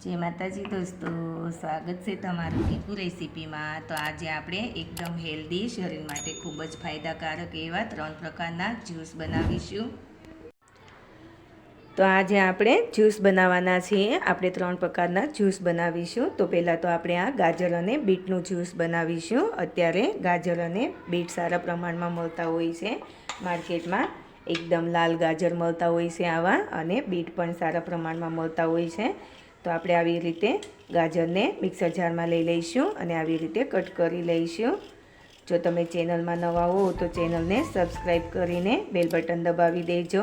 જય માતાજી દોસ્તો, સ્વાગત છે તમારું ટીપુ રેસીપીમાં. તો આજે આપણે એકદમ હેલ્ધી શરીર માટે ખૂબ જ ફાયદાકારક એવા ત્રણ પ્રકારના જ્યુસ બનાવીશું. તો આજે આપણે જ્યુસ બનાવવાના છીએ. આપણે ત્રણ પ્રકારના જ્યુસ બનાવીશું. તો પહેલાં તો આપણે આ ગાજર અને બીટનું જ્યુસ બનાવીશું. અત્યારે ગાજર અને બીટ સારા પ્રમાણમાં મળતા હોય છે. માર્કેટમાં એકદમ લાલ ગાજર મળતા હોય છે આવા અને બીટ પણ સારા પ્રમાણમાં મળતા હોય છે. તો આપણે આવી રીતે ગાજરને મિક્સર જારમાં લઈ લઈશું અને આવી રીતે કટ કરી લઈશું. જો તમે ચેનલમાં નવા હો તો ચેનલને સબસ્ક્રાઈબ કરીને બેલ બટન દબાવી દેજો.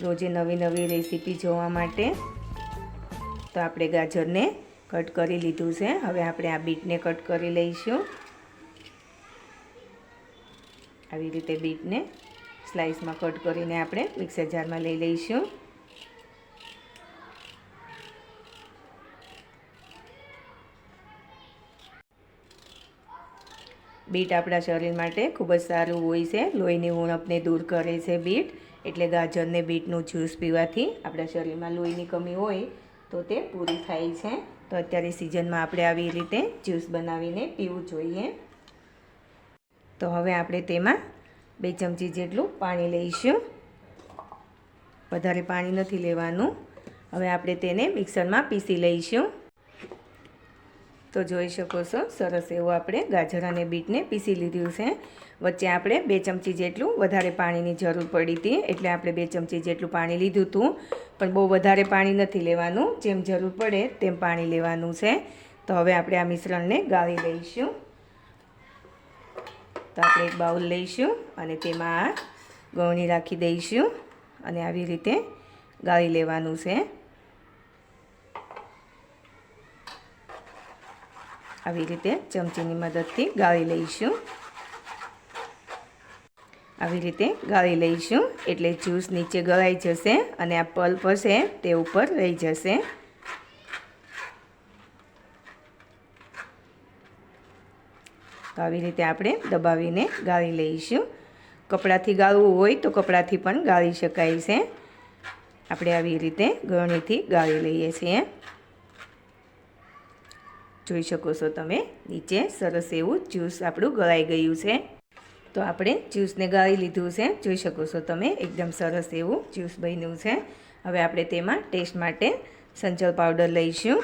રોજે નવી નવી રેસીપી જોવા માટે. તો આપણે ગાજરને કટ કરી લીધું છે. હવે આપણે આ બીટને કટ કરી લઈશું. આવી રીતે બીટને સ્લાઇસમાં કટ કરીને આપણે મિક્સર જારમાં લઈ લઈશું. બીટ આપણા શરીર માટે ખૂબ જ સારું હોય છે. લોહીની ઉણપને દૂર કરે છે બીટ, એટલે ગાજરને બીટનું જ્યુસ પીવાથી આપણા શરીરમાં લોહીની કમી હોય તો તે પૂરી થાય છે. તો અત્યારે સિઝનમાં આપણે આવી રીતે જ્યુસ બનાવીને પીવું જોઈએ. તો હવે આપણે તેમાં બે ચમચી જેટલું પાણી લઈશું. વધારે પાણી નથી લેવાનું. હવે આપણે તેને મિક્સરમાં પીસી લઈશું. તો જોઈ શકો છો, સરસ એવું આપણે ગાજર અને બીટને પીસી લીધું છે. વચ્ચે આપણે બે ચમચી જેટલું વધારે પાણીની જરૂર પડી હતી, એટલે આપણે બે ચમચી જેટલું પાણી લીધું હતું. પણ બહુ વધારે પાણી નથી લેવાનું, જેમ જરૂર પડે તેમ પાણી લેવાનું છે. તો હવે આપણે આ મિશ્રણને ગાળી લઈશું. તો આપણે એક બાઉલ લઈશું અને તેમાં આ રાખી દઈશું અને આવી રીતે ગાળી લેવાનું છે. આવી રીતે ચમચીની મદદથી ગાળી લઈશું. આવી રીતે ગાળી લઈશું એટલે જ્યુસ નીચે ગળાઈ જશે અને આ પલ્પ હશે તે ઉપર રહી જશે. તો આવી રીતે આપણે દબાવીને ગાળી લઈશું. કપડાથી ગાળવું હોય તો કપડાથી પણ ગાળી શકાય છે. આપણે આવી રીતે ગળણીથી ગાળી લઈએ છીએ. જોઈ શકો છો તમે. નીચે સરસ એવું જ્યુસ આપણું ગળાઈ ગયું છે. તો આપણે જ્યુસને ગાળી લીધું છે. જોઈ શકો છો તમે, એકદમ સરસ એવું જ્યુસ બન્યું છે. હવે આપણે તેમાં ટેસ્ટ માટે સંચળ પાવડર લઈશું.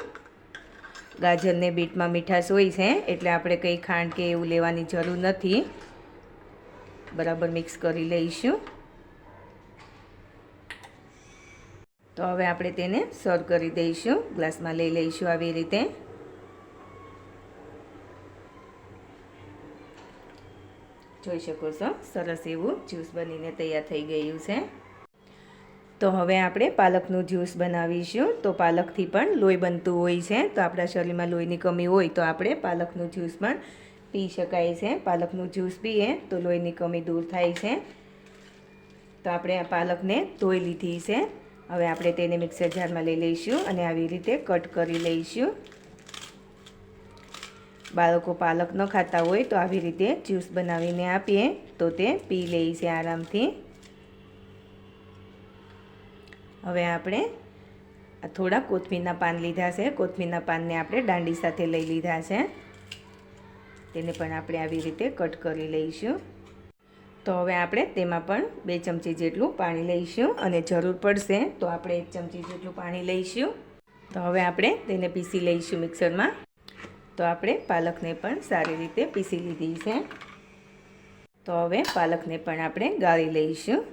ગાજરને બીટમાં મીઠાશ હોય છે, એટલે આપણે કંઈ ખાંડ કે એવું લેવાની જરૂર નથી. બરાબર મિક્સ કરી લઈશું. તો હવે આપણે તેને સર્વ કરી દઈશું. ગ્લાસમાં લઈ લઈશું આવી રીતે. જોઈ શકો છો. સરસ એવું જ્યુસ બનીને તૈયાર થઈ ગયું છે. તો હવે આપણે પાલકનું જ્યુસ બનાવીશું. તો પાલકથી પણ લોહી બનતું હોય છે. તો આપણા શરીરમાં લોહીની કમી હોય તો આપણે પાલકનું જ્યુસ પણ પી શકાય છે. પાલકનું જ્યુસ પીએ તો લોહીની કમી દૂર થાય છે. તો આપણે આ પાલકને ધોઈ લીધી છે. હવે આપણે તેને મિક્સર જારમાં લઈ લઈશું અને આવી રીતે કટ કરી લઈશું. બાળકો પાલક ન ખાતા હોય તો આવી રીતે જ્યુસ બનાવીને આપીએ. તો તે પી લે છે આરામથી. હવે આપણે થોડા કોથમીરના પાન લીધા છે. કોથમીરના પાનને આપણે દાંડી સાથે લઈ લીધા છે. તેને પણ આપણે આવી રીતે કટ કરી લઈશું. તો હવે આપણે તેમાં પણ બે ચમચી જેટલું પાણી લઈશું અને જરૂર પડશે તો આપણે એક ચમચી જેટલું પાણી લઈશું. તો હવે આપણે તેને પીસી લઈશું મિક્સરમાં. તો આપણે પાલકને પણ સારી રીતે પીસી લીધી છે. તો હવે પાલકને પણ આપણે ગાળી લઈશું.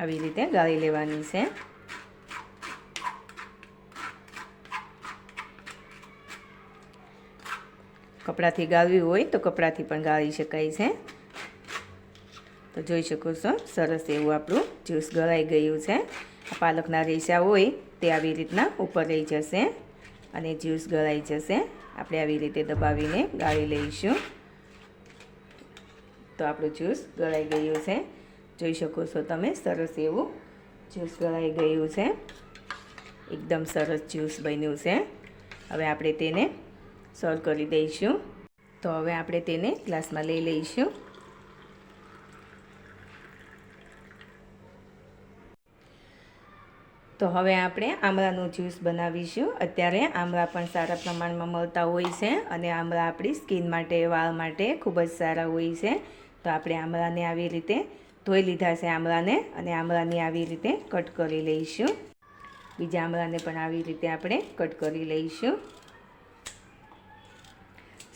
આવી રીતે ગાળી લેવાની છે. કપડાથી ગાળવી હોય તો કપડાથી પણ ગાળી શકાય છે. તો જોઈ શકો છો, સરસ એવું આપણું જ્યુસ ગળાઈ ગયું છે. પાલકના રેસા હોય તે આવી રીતના ઉપર રહી જશે અને જ્યુસ ગળાઈ જશે. આપણે આવી રીતે દબાવીને ગાળી લઈશું. તો આપણું જ્યુસ ગળાઈ ગયું છે. જોઈ શકો છો તમે, સરસ એવું જ્યુસ ગળાઈ ગયું છે. એકદમ સરસ જ્યુસ બન્યું છે. હવે આપણે તેને સર્વ કરી દઈશું. તો હવે આપણે તેને ગ્લાસમાં લઈ લઈશું. તો હવે આપણે આમળાનું જ્યુસ બનાવીશું. અત્યારે આમળા પણ સારા પ્રમાણમાં મળતા હોય છે અને આમળા આપણી સ્કિન માટે, વાળ માટે ખૂબ જ સારા હોય છે. તો આપણે આમળાને આવી રીતે ધોઈ લીધા છે આમળાને અને આમળાની આવી રીતે કટ કરી લઈશું. બીજા આમળાને પણ આવી રીતે આપણે કટ કરી લઈશું.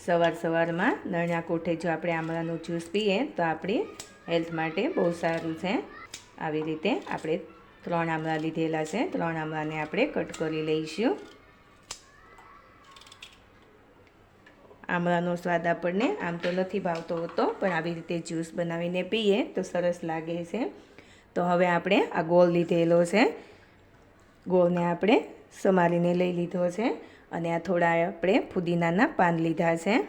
સવાર સવારમાં નળના કોઠે જો આપણે આમળાનું જ્યુસ પીએ તો આપણી હેલ્થ માટે બહુ સારું છે. આવી રીતે આપણે ત્રણ આમળા લીધેલા છે. ત્રણ આમળાને આપણે કટ કરી લઈશું. આમળાનો સ્વાદ આપણને આમ તો નથી ભાવતો હોતો, પણ આવી રીતે જ્યુસ બનાવીને પીએ તો સરસ લાગે છે. તો હવે આપણે આ ગોળ લીધેલો છે. ગોળને આપણે સમારીને લઈ લીધો છે અને આ થોડા આપણે ફુદીનાના પાન લીધા છે.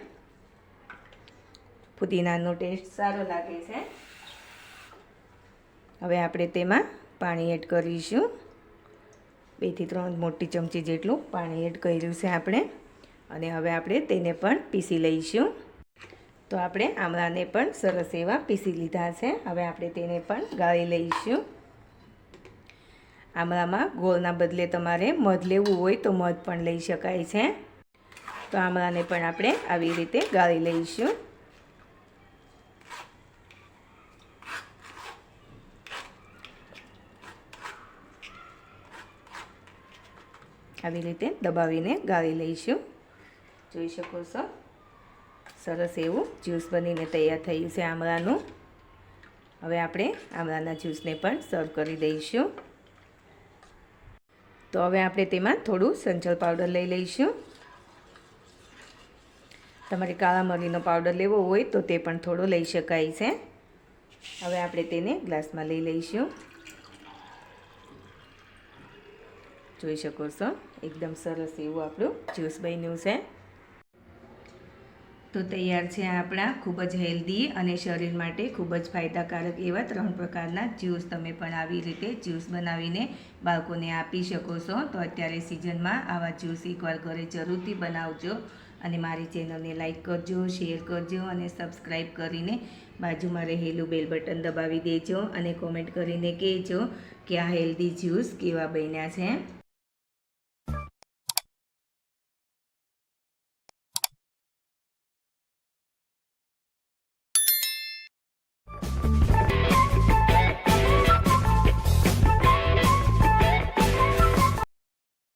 ફુદીનાનો ટેસ્ટ સારો લાગે છે. હવે આપણે તેમાં પાણી એડ કરીશું. બેથી ત્રણ મોટી ચમચી જેટલું પાણી એડ કર્યું છે આપણે. અને હવે આપણે તેને પણ પીસી લઈશું. તો આપણે આમળાને પણ સરસ એવા પીસી લીધા છે. હવે આપણે તેને પણ ગાળી લઈશું. આમળામાં ગોળના બદલે તમારે મધ લેવું હોય તો મધ પણ લઈ શકાય છે. તો આમળાને પણ આપણે આવી રીતે ગાળી લઈશું. આવી રીતે દબાવીને ગાળી લઈશું. જોઈ શકો છો? સરસ એવું જ્યુસ બનીને તૈયાર થયું છે આમળાનું. હવે આપણે આમળાના જ્યુસને પણ સર્વ કરી દઈશું. તો હવે આપણે તેમાં થોડું સંચળ પાવડર લઈ લઈશું. તમારે કાળા મરીનો પાવડર લેવો હોય તો તે પણ થોડો લઈ શકાય છે. હવે આપણે તેને ગ્લાસમાં લઈ લઈશું. જોઈ શકો છો? એકદમ સરસ એવું આપણું જ્યુસ બન્યું છે. તો તૈયાર છે આપણા ખૂબ જ હેલ્ધી અને શરીર માટે ખૂબ જ ફાયદાકારક એવા ત્રણ પ્રકારના જ્યુસ તમે પણ આવી રીતે જ્યુસ બનાવીને બાળકોને આપી શકો છો. તો અત્યારે સિઝનમાં આવા જ્યુસ એકવાર ઘરે જરૂરથી બનાવજો અને મારી ચેનલને લાઇક કરજો, શેર કરજો અને સબસ્ક્રાઈબ કરીને બાજુમાં રહેલું બેલ બટન દબાવી દેજો અને કોમેન્ટ કરીને કહેજો કે આ હેલ્ધી જ્યુસ કેવા બન્યા છે.